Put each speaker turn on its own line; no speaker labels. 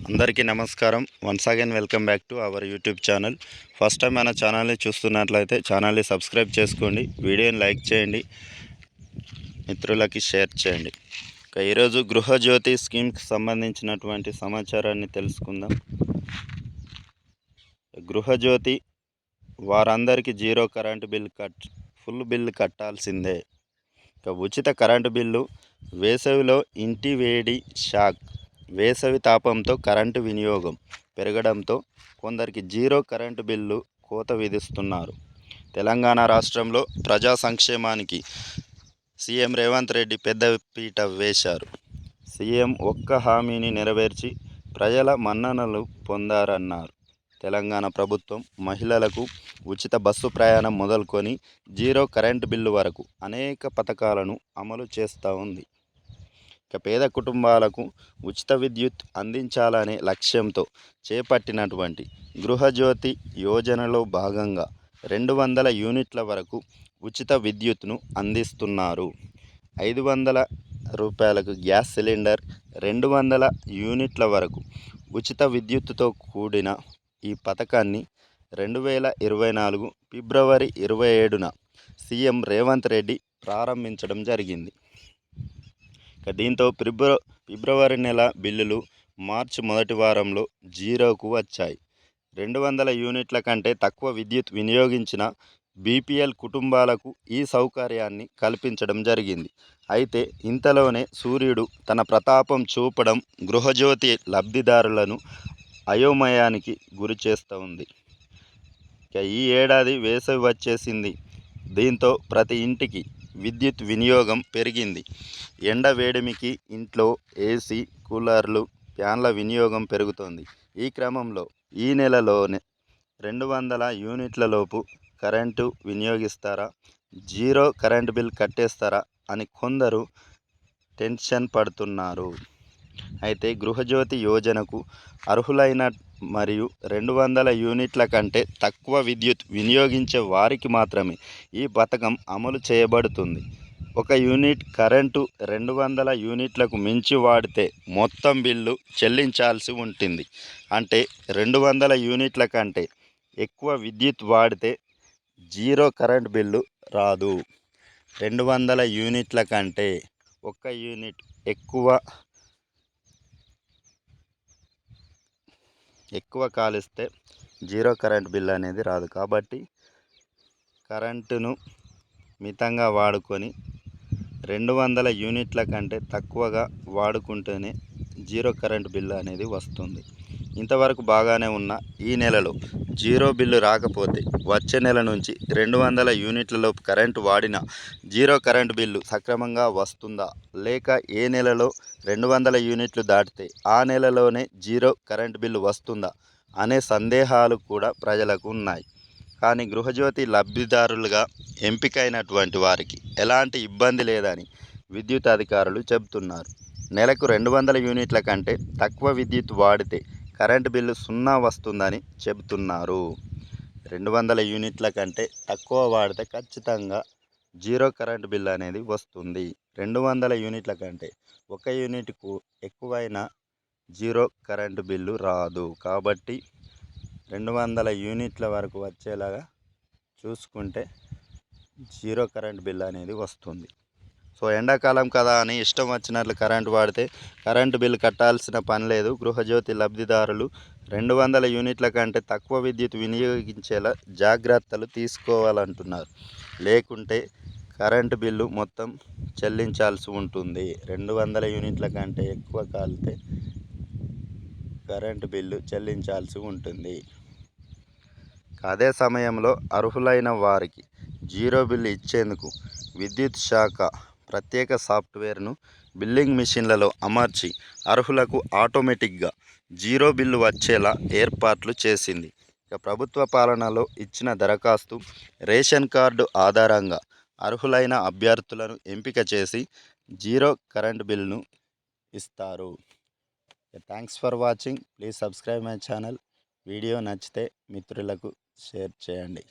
అందరికీ నమస్కారం. Once again welcome back to our YouTube channel first time మన ఛానల్ని చూస్తున్నట్లయితే ఛానల్ని సబ్స్క్రైబ్ చేసుకోండి. వీడియోని లైక్ చేయండి. మిత్రులకి షేర్ చేయండి. ఇక ఈరోజు గృహజ్యోతి స్కీమ్కి సంబంధించినటువంటి సమాచారాన్ని తెలుసుకుందాం. గృహజ్యోతి వారందరికీ zero current bill cut full bill కట్టాల్సిందే. ఇక ఉచిత కరెంటు బిల్లు వేసవిలో ఇంటి వేడి షాక్. వేసవి తాపంతో కరెంటు వినియోగం పెరగడంతో కొందరికి జీరో కరెంటు బిల్లు కోత విధిస్తున్నారు. తెలంగాణ రాష్ట్రంలో ప్రజా సంక్షేమానికి సీఎం రేవంత్ రెడ్డి పెద్ద పీట వేశారు. సీఎం ఒక్క హామీని నెరవేర్చి ప్రజల మన్ననలు పొందారన్నారు. తెలంగాణ ప్రభుత్వం మహిళలకు ఉచిత బస్సు ప్రయాణం మొదలుకొని జీరో కరెంటు బిల్లు వరకు అనేక పథకాలను అమలు చేస్తూ ఉంది. ఇక పేద కుటుంబాలకు ఉచిత విద్యుత్ అందించాలనే లక్ష్యంతో చేపట్టినటువంటి గృహజ్యోతి యోజనలో భాగంగా రెండు వందల యూనిట్ల వరకు ఉచిత విద్యుత్ను అందిస్తున్నారు. ఐదు వందల రూపాయలకు గ్యాస్ సిలిండర్ రెండు వందల యూనిట్ల వరకు ఉచిత విద్యుత్తుతో కూడిన ఈ పథకాన్ని రెండు వేల ఇరవై నాలుగు ఫిబ్రవరి ఇరవై ఏడున సీఎం రేవంత్ రెడ్డి ప్రారంభించడం జరిగింది. దీంతో ఫిబ్ర ఫిబ్రవరి నెల బిల్లులు మార్చి మొదటి వారంలో జీరోకు వచ్చాయి. రెండు వందల యూనిట్ల కంటే తక్కువ విద్యుత్ వినియోగించిన బీపీఎల్ కుటుంబాలకు ఈ సౌకర్యాన్ని కల్పించడం జరిగింది. అయితే ఇంతలోనే సూర్యుడు తన ప్రతాపం చూపడం గృహజ్యోతి లబ్ధిదారులను అయోమయానికి గురి చేస్తూ ఉంది. ఇక ఈ ఏడాది వేసవి వచ్చేసింది. దీంతో ప్రతి ఇంటికి విద్యుత్ వినియోగం పెరిగింది. ఎండ వేడిమికి ఇంట్లో ఏసీ కూలర్లు ఫ్యాన్ల వినియోగం పెరుగుతోంది. ఈ క్రమంలో ఈ నెలలోనే రెండు వందల యూనిట్లలోపు కరెంటు వినియోగిస్తారా? జీరో కరెంటు బిల్ కట్టేస్తారా? అని కొందరు టెన్షన్ పడుతున్నారు. అయితే గృహజ్యోతి యోజనకు అర్హులైన మరియు రెండు వందల యూనిట్ల కంటే తక్కువ విద్యుత్ వినియోగించే వారికి మాత్రమే ఈ పథకం అమలు చేయబడుతుంది. ఒక యూనిట్ కరెంటు రెండు వందల యూనిట్లకు మించి వాడితే మొత్తం బిల్లు చెల్లించాల్సి ఉంటుంది. అంటే రెండు వందల యూనిట్ల కంటే ఎక్కువ విద్యుత్ వాడితే జీరో కరెంట్ బిల్లు రాదు. రెండు వందల యూనిట్ల కంటే ఒక యూనిట్ ఎక్కువ ఎక్కువ కాలిస్తే జీరో కరెంట్ బిల్ అనేది రాదు. కాబట్టి కరెంటును మితంగా వాడుకొని రెండు వందల యూనిట్ల కంటే తక్కువగా వాడుకుంటేనే జీరో కరెంట్ బిల్లు అనేది వస్తుంది. ఇంతవరకు బాగానే ఉన్న ఈ నెలలో జీరో బిల్లు రాకపోతే వచ్చే నెల నుంచి రెండు వందల యూనిట్లలోపు కరెంటు వాడిన జీరో కరెంటు బిల్లు సక్రమంగా వస్తుందా? లేక ఏ నెలలో రెండు వందల యూనిట్లు దాటితే ఆ నెలలోనే జీరో కరెంటు బిల్లు వస్తుందా? అనే సందేహాలు కూడా ప్రజలకు ఉన్నాయి. కానీ గృహజ్యోతి లబ్ధిదారులుగా ఎంపికైనటువంటి వారికి ఎలాంటి ఇబ్బంది లేదని విద్యుత్ అధికారులు చెబుతున్నారు. నెలకు రెండు వందల యూనిట్ల కంటే తక్కువ విద్యుత్ వాడితే కరెంటు బిల్లు సున్నా వస్తుందని చెబుతున్నారు. రెండు వందల యూనిట్ల కంటే తక్కువ వాడితే ఖచ్చితంగా జీరో కరెంటు బిల్ అనేది వస్తుంది. రెండు వందల యూనిట్ల కంటే ఒక యూనిట్కు ఎక్కువైన జీరో కరెంటు బిల్లు రాదు. కాబట్టి రెండు వందల యూనిట్ల వరకు వచ్చేలాగా చూసుకుంటే జీరో కరెంట్ బిల్ అనేది వస్తుంది. సో ఎండాకాలం కదా అని ఇష్టం వచ్చినట్లు కరెంటు వాడితే కరెంటు బిల్లు కట్టాల్సిన పని లేదు. గృహజ్యోతి లబ్ధిదారులు రెండు వందల యూనిట్ల కంటే తక్కువ విద్యుత్ వినియోగించేలా జాగ్రత్తలు తీసుకోవాలంటున్నారు. లేకుంటే కరెంటు బిల్లు మొత్తం చెల్లించాల్సి ఉంటుంది. రెండు వందల యూనిట్ల కంటే ఎక్కువ కాలితే కరెంటు బిల్లు చెల్లించాల్సి ఉంటుంది. అదే సమయంలో అర్హులైన వారికి జీరో బిల్లు ఇచ్చేందుకు విద్యుత్ శాఖ ప్రత్యేక సాఫ్ట్వేర్ను బిల్లింగ్ మిషన్లలో అమర్చి అర్హులకు ఆటోమేటిక్గా జీరో బిల్లు వచ్చేలా ఏర్పాట్లు చేసింది. ఇక ప్రభుత్వ పాలనలో ఇచ్చిన దరఖాస్తు రేషన్ కార్డు ఆధారంగా అర్హులైన అభ్యర్థులను ఎంపిక చేసి జీరో కరెంట్ బిల్ను ఇస్తారు. Thanks for watching. Please subscribe my channel. Video నచ్చితే మిత్రులకు షేర్ చేయండి.